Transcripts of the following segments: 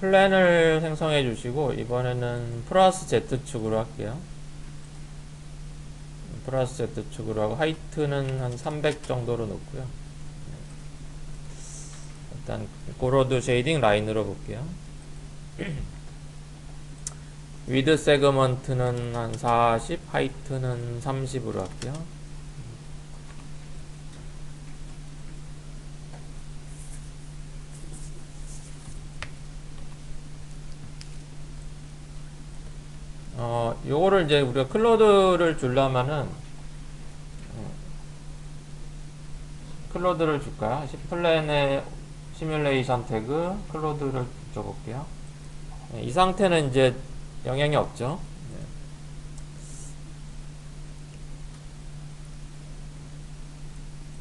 플랜을 생성해 주시고 이번에는 플러스 Z축으로 할게요. 플러스 Z축으로 하고 하이트는 한 300 정도로 놓고요. 일단 고로드 쉐이딩 라인으로 볼게요. 위드 세그먼트는 한 40, 하이트는 30으로 할게요. 어, 요거를 이제 우리가 클로드를 어, 클로드를 줄까요? 시- 플랜의 시뮬레이션 태그 클로드를 줘볼게요. 네, 이 상태는 이제 영향이 없죠. 네.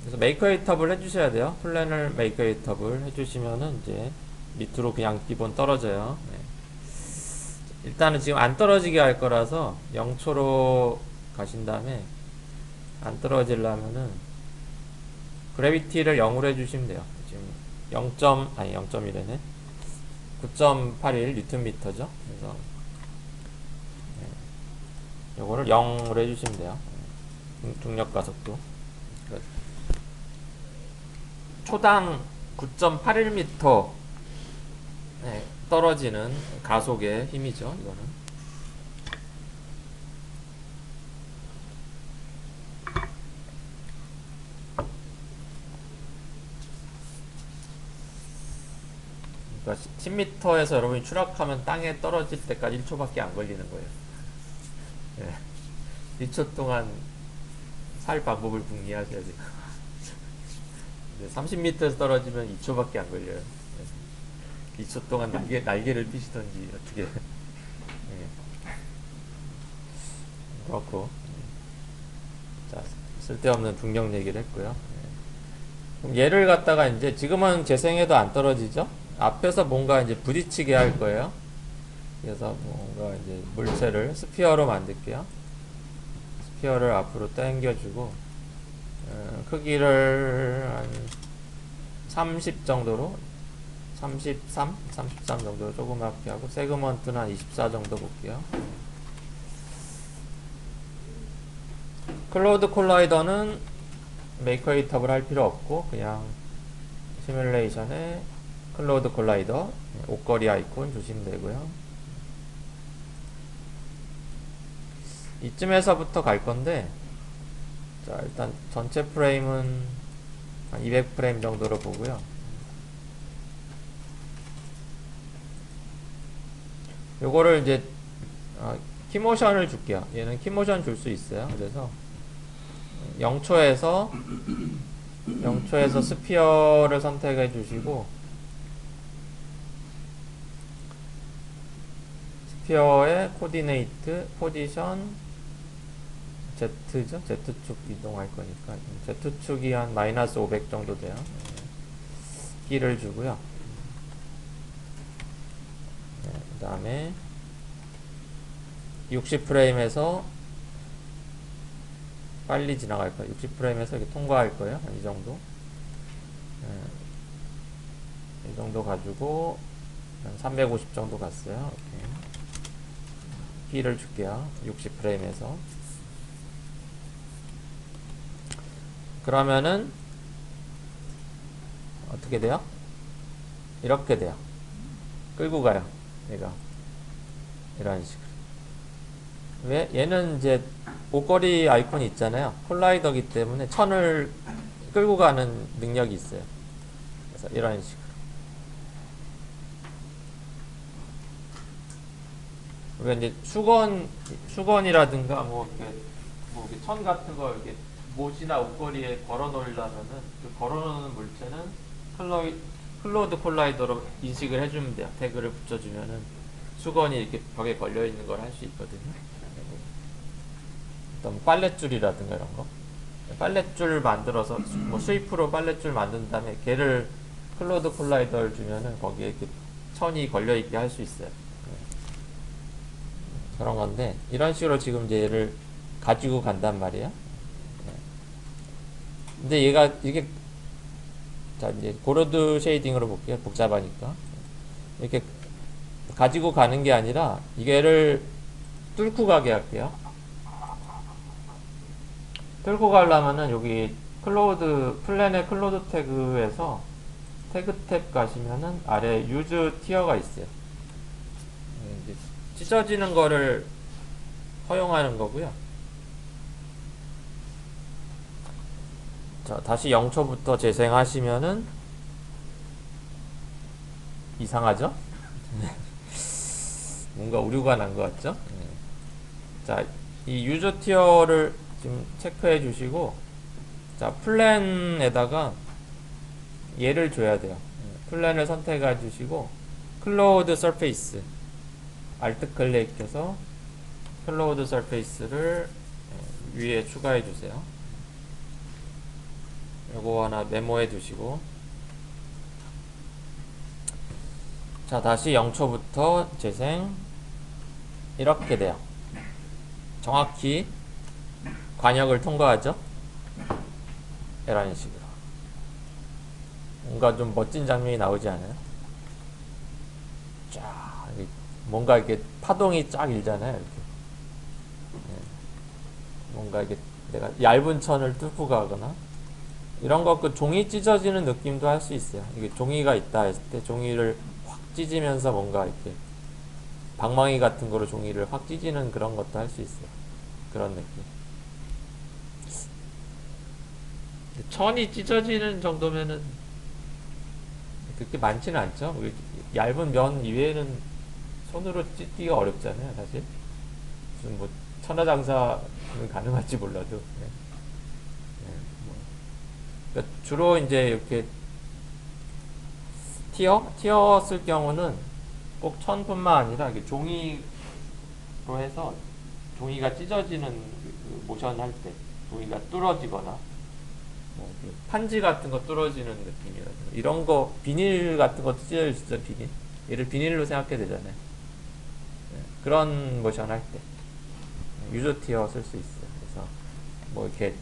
그래서 메이커 이터블 해주셔야 돼요. 플랜을 메이커 이터블 해주시면은 이제 밑으로 그냥 기본 떨어져요. 네. 일단은 지금 안 떨어지게 할 거라서 0초로 가신 다음에 안 떨어지려면은 그래비티를 0으로 해주시면 돼요. 지금 0. 점 아니 0.1이네. 9.81 뉴턴 미터죠. 그래서 네. 요거를 0으로 해주시면 돼요. 중- 중력 가속도. 그러니까 초당 9.81m 네, 떨어지는 가속의 힘이죠. 이거는. 그러니까 10m에서 여러분이 추락하면 땅에 떨어질 때까지 1초밖에 안 걸리는 거예요. 예. 1초 동안 살 방법을 궁리하셔야 돼요. 30m에서 떨어지면 2초밖에 안 걸려요. 예. 2초 동안 날개, 날개를 피시던지 어떻게 예. 그렇고 자 쓸데없는 중력 얘기를 했고요. 예. 그럼 얘를 갖다가 이제 지금은 재생해도 안 떨어지죠. 앞에서 뭔가 이제 부딪히게 할 거예요. 그래서 뭔가 이제 물체를 스피어로 만들게요. 스피어를 앞으로 당겨주고 어, 크기를 한 30 정도로 33, 33 정도 조그맣게 하고 세그먼트는 한 24 정도 볼게요. 클로드 콜라이더는 메이커 이탑을 할 필요 없고 그냥 시뮬레이션에 클로드 콜라이더 옷걸이 아이콘 주시면 되고요. 이쯤에서부터 갈 건데 자 일단 전체 프레임은 한 200프레임 정도로 보고요. 요거를 이제 어, 키모션을 줄게요. 얘는 키모션 줄 수 있어요. 그래서 0초에서 0초에서 스피어를 선택해 주시고 스피어의 코디네이트 포지션 Z죠? Z축 이동할 거니까 Z축이 한 마이너스 500 정도 돼요. 끼를 주고요. 네, 그 다음에 60프레임에서 빨리 지나갈 거예요. 60프레임에서 이렇게 통과할 거예요. 한이 정도. 네, 이 정도 가지고 한350 정도 갔어요. 이렇게. 끼를 줄게요. 60프레임에서. 그러면은 어떻게 돼요? 이렇게 돼요. 끌고 가요. 얘가 이런 식으로. 왜? 얘는 이제 옷걸이 아이콘이 있잖아요. 콜라이더기 때문에 천을 끌고 가는 능력이 있어요. 그래서 이런 식으로. 우리가 이제 수건, 수건이라든가 뭐 이렇게 뭐 이렇게 천 같은 거 이렇게 못이나 옷걸이에 걸어 놓으려면은 그 걸어 놓는 물체는 클로드 콜라이더로 인식을 해주면 돼요. 태그를 붙여주면은 수건이 이렇게 벽에 걸려 있는 걸 할 수 있거든요. 어떤 빨랫줄이라든가 이런 거. 빨랫줄 만들어서 수- 뭐 스위프로 빨랫줄 만든 다음에 걔를 클로드 콜라이더를 주면은 거기에 이렇게 천이 걸려 있게 할 수 있어요. 그런 건데 이런 식으로 지금 이제 얘를 가지고 간단 말이에요. 네. 근데 얘가 이게 자 이제 고로드 쉐이딩으로 볼게요. 복잡하니까 이렇게 가지고 가는 게 아니라 이게를 뚫고 가게 할게요. 뚫고 가려면은 여기 클로우드 플랜의 클로드 태그에서 태그 탭 가시면은 아래 유즈 티어가 있어요. 네, 찢어지는 거를 허용하는 거고요. 자, 다시 0초부터 재생하시면은 이상하죠? 뭔가 오류가 난 것 같죠? 네. 자, 이 유저 티어를 지금 체크해 주시고 자, 플랜에다가 얘를 줘야 돼요. 네, 플랜을 선택해 주시고 클로우드 서페이스 알트 클릭해서 클로우드 서페이스를 네, 위에 추가해 주세요. 요거 하나 메모해 두시고. 자 다시 0초부터 재생. 이렇게 돼요. 정확히 관역을 통과하죠? 이런 식으로. 뭔가 좀 멋진 장면이 나오지 않아요? 쫙 이게 뭔가 이렇게 파동이 쫙 일잖아요 이렇게. 네. 뭔가 이게 내가 얇은 천을 뚫고 가거나 이런 거 그 종이 찢어지는 느낌도 할 수 있어요. 이게 종이가 있다 했을 때 종이를 확 찢으면서 뭔가 이렇게 방망이 같은 거로 종이를 확 찢는 그런 것도 할 수 있어요. 그런 느낌. 천이 찢어지는 정도면은 그렇게 많지는 않죠. 얇은 면 이외에는 손으로 찢기가 어렵잖아요, 사실. 무슨 뭐 천하장사는 가능할지 몰라도. 네. 네, 뭐. 그러니까 주로 이제 이렇게 티어 티어 쓸 경우는 꼭 천뿐만 아니라 종이로 해서 종이가 찢어지는 그 모션 할 때 종이가 뚫어지거나 뭐 판지 같은 거 뚫어지는 느낌이라든가 이런 거 비닐 같은 거 찢어지죠 비닐 얘를 비닐로 생각해야 되잖아요 네, 그런 모션 할 때 유저 티어 쓸 수 있어요 그래서 뭐 이렇게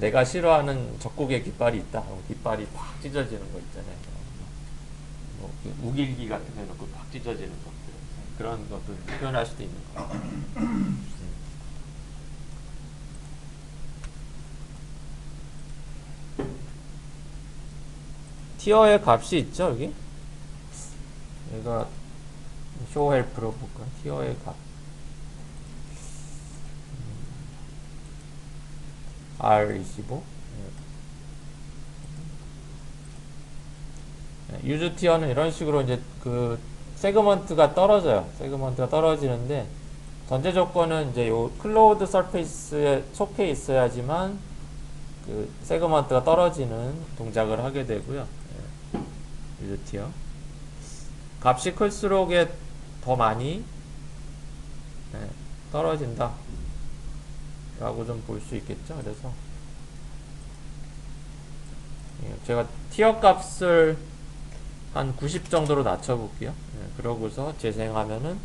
내가 싫어하는 적국의 깃발이 있다. 깃발이 팍 찢어지는 거 있잖아요. 뭐 우길기 같은 거 해놓고 팍 찢어지는 것들 그런 것도 표현할 수도 있는 거. 티어의 값이 있죠 여기? 얘가 쇼 헬프로 볼까? 티어의 값. R25 유즈 티어는 이런 식으로 이제 그 세그먼트가 떨어져요. 세그먼트가 떨어지는데 전제 조건은 이제 요 클로우드 서페이스에 속해 있어야지만 그 세그먼트가 떨어지는 동작을 하게 되고요. 예. 유즈 티어 값이 클수록에 더 많이 예, 떨어진다. 라고 좀 볼 수 있겠죠. 그래서 예, 제가 티어 값을 한 90 정도로 낮춰 볼게요. 예, 그러고서 재생하면은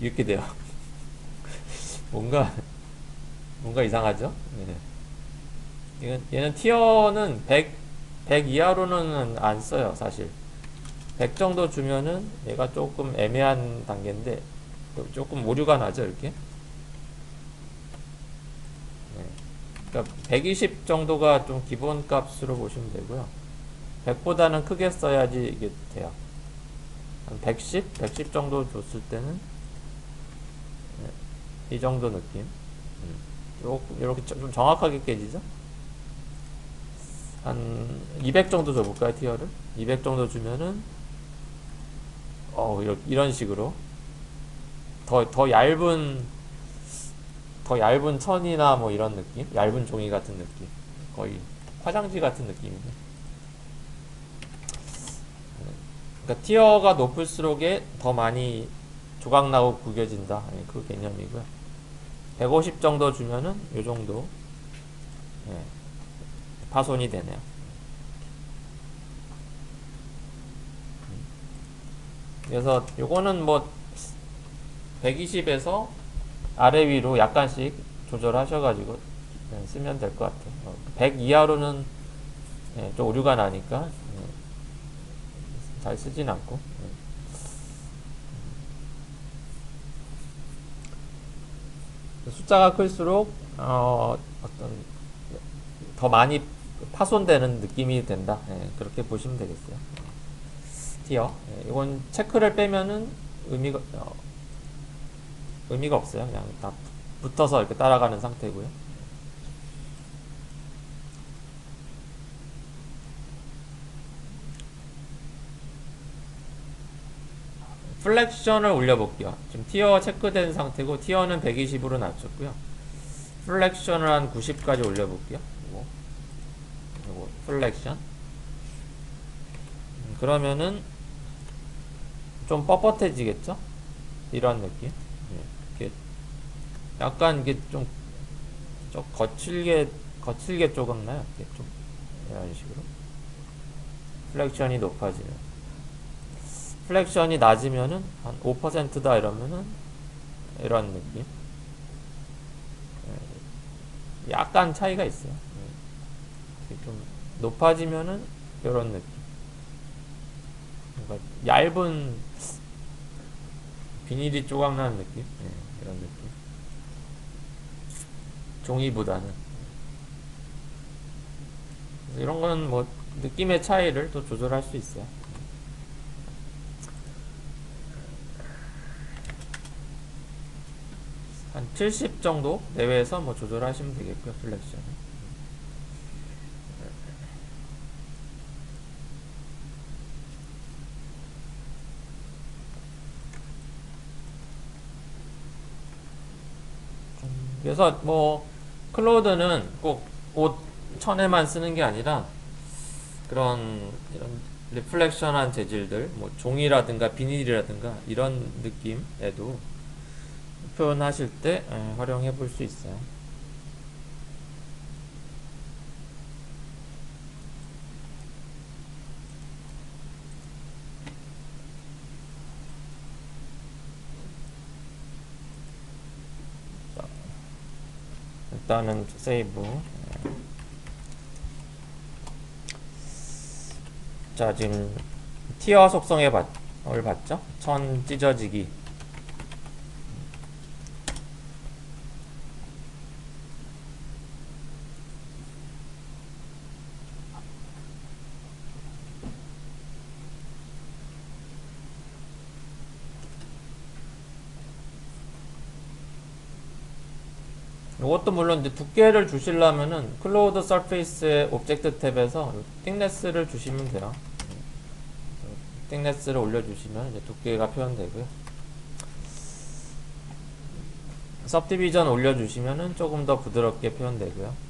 이렇게 돼요. 뭔가 뭔가 이상하죠? 예. 얘는 티어는 100, 100 이하로는 안 써요, 사실. 100 정도 주면은 얘가 조금 애매한 단계인데 조금 오류가 나죠 이렇게 네. 그러니까 120 정도가 좀 기본 값으로 보시면 되고요 100보다는 크게 써야지 이게 돼요 한 110? 110 정도 줬을 때는 네. 이 정도 느낌 음. 요렇게 좀 정확하게 깨지죠 한 200 정도 줘볼까요 티어를 200 정도 주면은 어 이런 식으로 더, 더 얇은, 더 얇은 천이나 뭐 이런 느낌? 얇은 종이 같은 느낌. 거의 화장지 같은 느낌이네. 그러니까 티어가 높을수록에 더 많이 조각 나고 구겨진다. 예, 그 개념이고요. 150 정도 주면은 요 정도 예, 파손이 되네요. 그래서 요거는 뭐 120에서 아래 위로 약간씩 조절하셔가지고 쓰면 될 것 같아요. 100 이하로는 예, 좀 오류가 나니까 예, 잘 쓰진 않고 예. 숫자가 클수록 어, 어떤 더 많이 파손되는 느낌이 된다. 예, 그렇게 보시면 되겠어요. 티어. 예, 이건 체크를 빼면은 의미가 어, 의미가 없어요. 그냥 다 붙어서 이렇게 따라가는 상태고요. 플렉션을 올려볼게요. 지금 티어 체크된 상태고 티어는 120으로 낮췄고요. 플렉션을 한 90까지 올려볼게요. 이거, 이거 플렉션. 음, 그러면은 좀 뻣뻣해지겠죠? 이런 느낌. 약간 이게 좀, 좀 거칠게 거칠게 조각나요. 이렇게 좀 이런 식으로. 플렉션이 높아지면. 플렉션이 낮으면은 한 5%다 이러면은 이런 느낌. 예, 약간 차이가 있어요. 예, 좀 높아지면은 이런 느낌. 뭔가 얇은 비닐이 조각나는 느낌. 예, 이런 느낌. 종이보다는. 이런 거는 뭐 느낌의 차이를 또 조절할 수 있어요. 한 70 정도 내외에서 뭐 조절하시면 되겠고요, 플렉션. 그래서 뭐 클로드는 꼭 옷 천에만 쓰는 게 아니라 그런 이런 리플렉션한 재질들, 뭐 종이라든가 비닐이라든가 이런 느낌에도 표현하실 때 에, 활용해 볼 수 있어요. 일단은 세이브. 자, 지금 티어 속성에 봤, 을 봤죠? 천 찢어지기. 이것도 물론 이제 두께를 주시려면은 클로우드 서페이스의 오브젝트 탭에서 띵네스를 주시면 돼요. 띵네스를 올려주시면 이제 두께가 표현되고요. सब디비전 올려주시면은 조금 더 부드럽게 표현되고요.